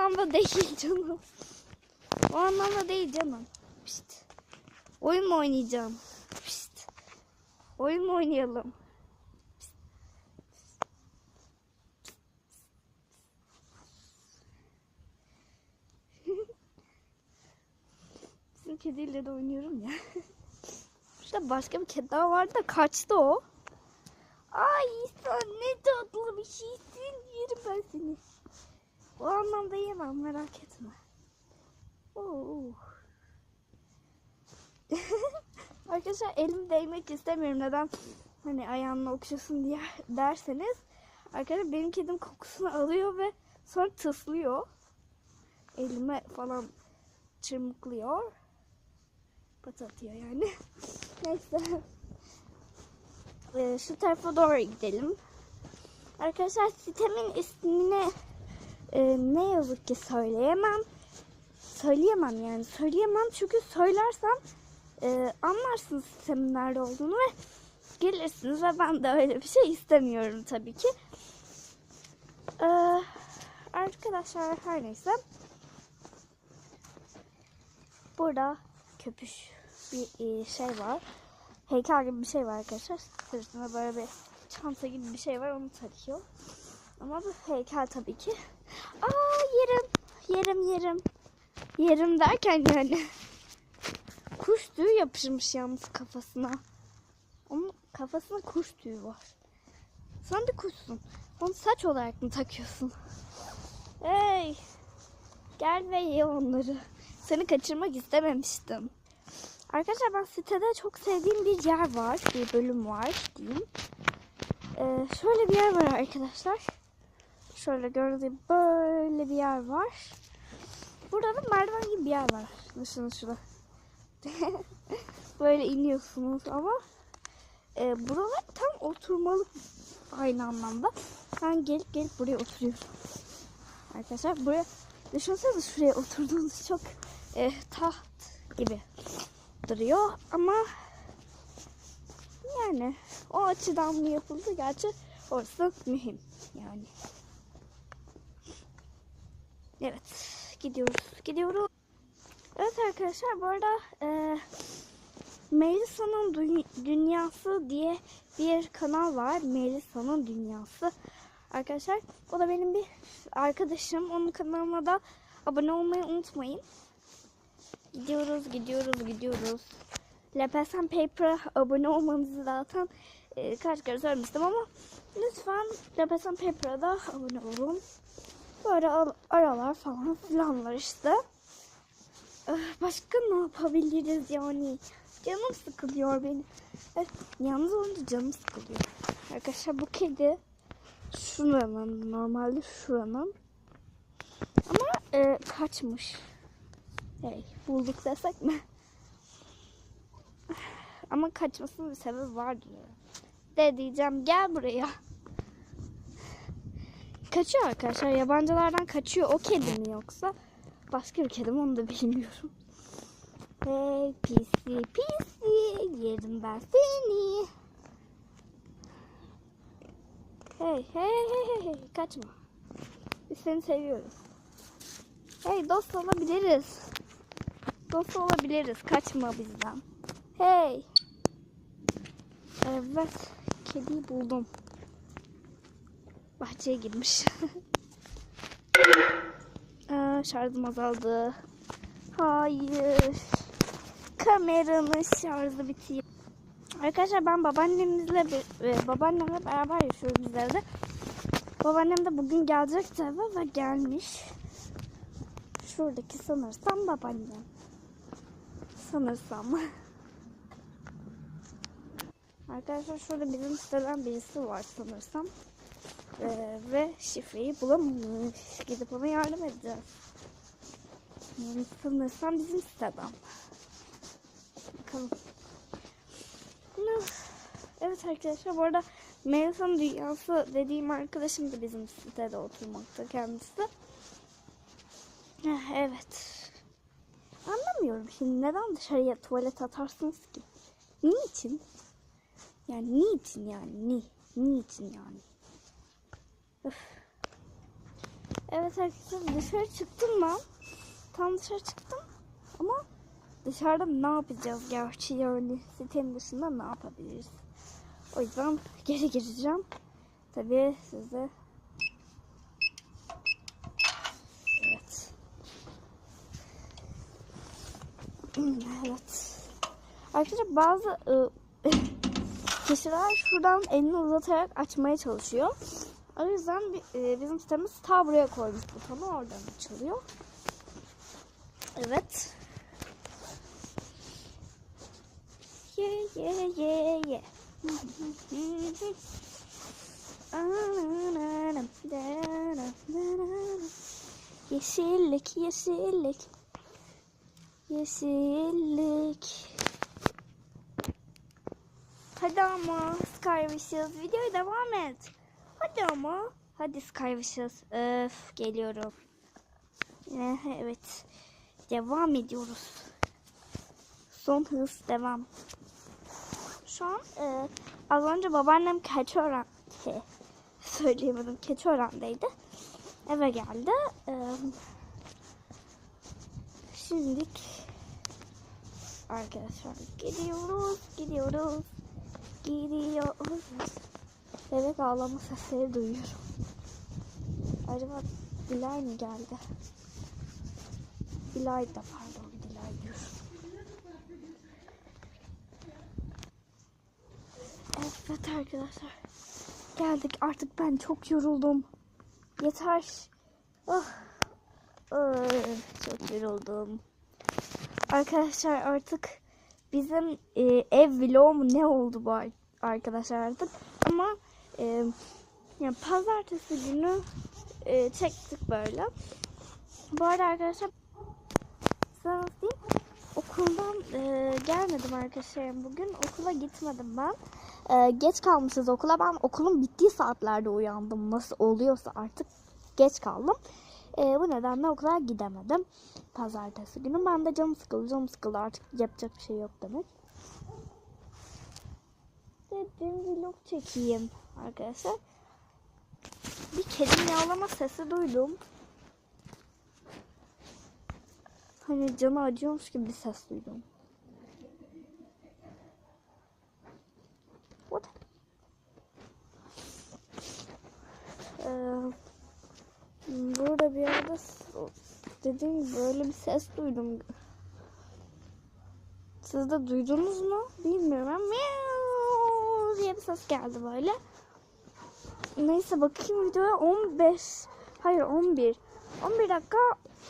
anlamda değil canım. O anlamda değil canım. Pişt. Oyun mu oynayacağım? Pişt. Oyun mu oynayalım? Pişt. Bizim kediyle de oynuyorum ya. Şurada başka bir kedi daha vardı da kaçtı o. Ay sen ne tatlı bir şeysin. Yerim ben seni. O anlamda yemem merak etme. Oo. Arkadaşlar elim değmek istemiyorum. Neden? Hani ayağınla okşasın diye derseniz. Arkadaşlar benim kedim kokusunu alıyor ve sonra tıslıyor. Elime falan çırmıklıyor. Pat atıyor yani. Neyse. Ee, şu tarafa doğru gidelim. Arkadaşlar sitemin ismini e, ne yazık ki söyleyemem. Söyleyemem yani söyleyemem çünkü söylersem e, anlarsınız sitemin nerede olduğunu ve gelirsiniz ve ben de öyle bir şey istemiyorum tabii ki. Ee, arkadaşlar her neyse. Burada köpüş bir e, şey var. Heykel gibi bir şey var arkadaşlar. Sırtında böyle bir çanta gibi bir şey var onu takıyor. Ama bu heykel tabii ki. Aa yerim. Yerim yerim. Yerim derken yani. Kuş tüyü yapışmış yalnız kafasına. Onun kafasına kuş tüyü var. Sen de kuşsun. Onu saç olarak mı takıyorsun? Hey. Gel ve ye onları. Seni kaçırmak istememiştim. Arkadaşlar ben sitede çok sevdiğim bir yer var. Bir bölüm var diyeyim. Ee, şöyle bir yer var arkadaşlar. Şöyle gördüğünüz gibi böyle bir yer var. Burada da merdiven gibi bir yer var. Düşünün şurada. böyle iniyorsunuz ama e, buralar tam oturmalık aynı anlamda. Ben gelip gelip buraya oturuyorum. Arkadaşlar buraya düşünsenize şuraya oturduğunuz çok e, taht gibi duruyor ama yani o açıdan mı yapıldı gerçi orası mühim yani. Evet gidiyoruz gidiyoruz. Evet arkadaşlar bu arada e, Melisa'nın Dü- Dünyası diye bir kanal var. Melisa'nın Dünyası. Arkadaşlar o da benim bir arkadaşım. Onun kanalına da abone olmayı unutmayın. Gidiyoruz, gidiyoruz, gidiyoruz. Lepesen Paper'a abone olmanızı zaten e, kaç kere söylemiştim ama lütfen Lepesen Paper'a da abone olun. Böyle al- aralar falan filan var işte. Eh, Başka ne yapabiliriz yani? Canım sıkılıyor benim. Evet, yalnız olunca canım sıkılıyor. Arkadaşlar bu kedi şuranın normalde şuranın ama e, kaçmış. Hey, bulduk desek mi? Ama kaçmasının bir sebebi vardır. De diyeceğim gel buraya. Kaçıyor arkadaşlar. Yabancılardan kaçıyor. O kedi mi yoksa? Başka bir kedi mi onu da bilmiyorum. Hey pisi pisi yerim ben seni. Hey hey hey hey kaçma. Biz seni seviyoruz. Hey dost olabiliriz. Dost olabiliriz. Kaçma bizden. Hey. Evet. Kediyi buldum. Bahçeye girmiş. Aa, şarjım azaldı. Hayır. Kameranın şarjı bitiyor. Arkadaşlar ben babaannemizle e, babaannemle beraber yaşıyoruz biz evde. Babaannem de bugün gelecekti eve ve gelmiş. Şuradaki sanırsam babaannem. Sanırsam. Arkadaşlar şurada bizim siteden birisi var sanırsam. Ee, ve şifreyi bulamamış. Gidip ona yardım edeceğiz. Sanırsam bizim siteden. Bakalım. Evet arkadaşlar bu arada Melisa'nın dünyası dediğim arkadaşım da bizim sitede oturmakta kendisi. Eh, Evet. Anlamıyorum şimdi neden dışarıya tuvalet atarsınız ki? Niçin? Yani niçin yani? Ni? Niçin yani? Evet arkadaşlar dışarı çıktım ben. Tam dışarı çıktım ama dışarıda ne yapacağız gerçi yani sitenin dışında ne yapabiliriz? O yüzden geri gireceğim. Tabii siz de Evet. Evet. Arkadaşlar bazı ı, kişiler şuradan elini uzatarak açmaya çalışıyor. O yüzden e, bizim sitemiz ta buraya koymuş butonu oradan açılıyor. Evet. Ye ye ye ye. Yeşillik, yeşillik. Yeşillik. Hadi ama Skywishers videoya devam et. Hadi ama. Hadi Skywishers. Öf geliyorum. Yine evet. Devam ediyoruz. Son hız devam. Şu an e, az önce babaannem Keçiören he, söyleyemedim Keçiören'deydi. Eve geldi. E, şimdilik arkadaşlar gidiyoruz, gidiyoruz, gidiyoruz. Bebek ağlama sesleri duyuyorum. Acaba Dilay mı geldi? Dilay da pardon Dilay diyorum. Evet arkadaşlar. Geldik artık ben çok yoruldum. Yeter. Oh. Çok yoruldum. Arkadaşlar artık bizim e, ev vlogu ne oldu bu ar- arkadaşlar artık. Ama e, yani pazartesi günü e, çektik böyle. Bu arada arkadaşlar sana diyeyim? Okuldan e, gelmedim arkadaşlarım bugün. Okula gitmedim ben. E, geç kalmışız okula. Ben okulun bittiği saatlerde uyandım. Nasıl oluyorsa artık geç kaldım. E, bu nedenle okula gidemedim. Pazartesi günü. Ben de canım sıkıldı. Canım sıkıldı artık yapacak bir şey yok demek. Dedim vlog çekeyim arkadaşlar. Bir kedi miyavlama sesi duydum. Hani canı acıyormuş gibi bir ses duydum. What? Ee, burada bir yerde dediğim böyle bir ses duydum. Siz de duydunuz mu? Bilmiyorum miyav diye bir ses geldi böyle. Neyse bakayım videoya 15 hayır 11 11 dakika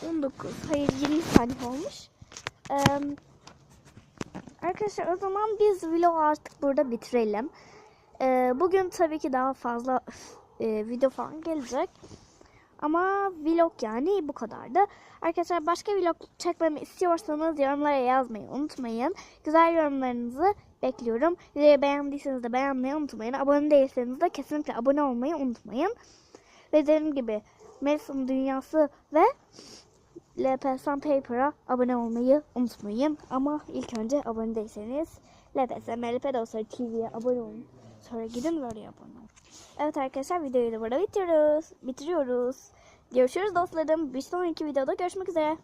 19 hayır 20 saniye olmuş. Ee, arkadaşlar o zaman biz vlog artık burada bitirelim. Ee, bugün tabii ki daha fazla e, video falan gelecek. Ama vlog yani bu kadardı. Arkadaşlar başka vlog çekmemi istiyorsanız yorumlara yazmayı unutmayın. Güzel yorumlarınızı bekliyorum. Videoyu beğendiyseniz de beğenmeyi unutmayın. Abone değilseniz de kesinlikle abone olmayı unutmayın. Ve dediğim gibi Melisa'nın Dünyası ve LPSM Paper'a abone olmayı unutmayın. Ama ilk önce abone değilseniz LPSM LP Dostları TV'ye abone olun. Sonra gidin ve oraya abone olun. Evet arkadaşlar videoyu da burada bitiriyoruz. Bitiriyoruz. Görüşürüz dostlarım. Bir sonraki videoda görüşmek üzere.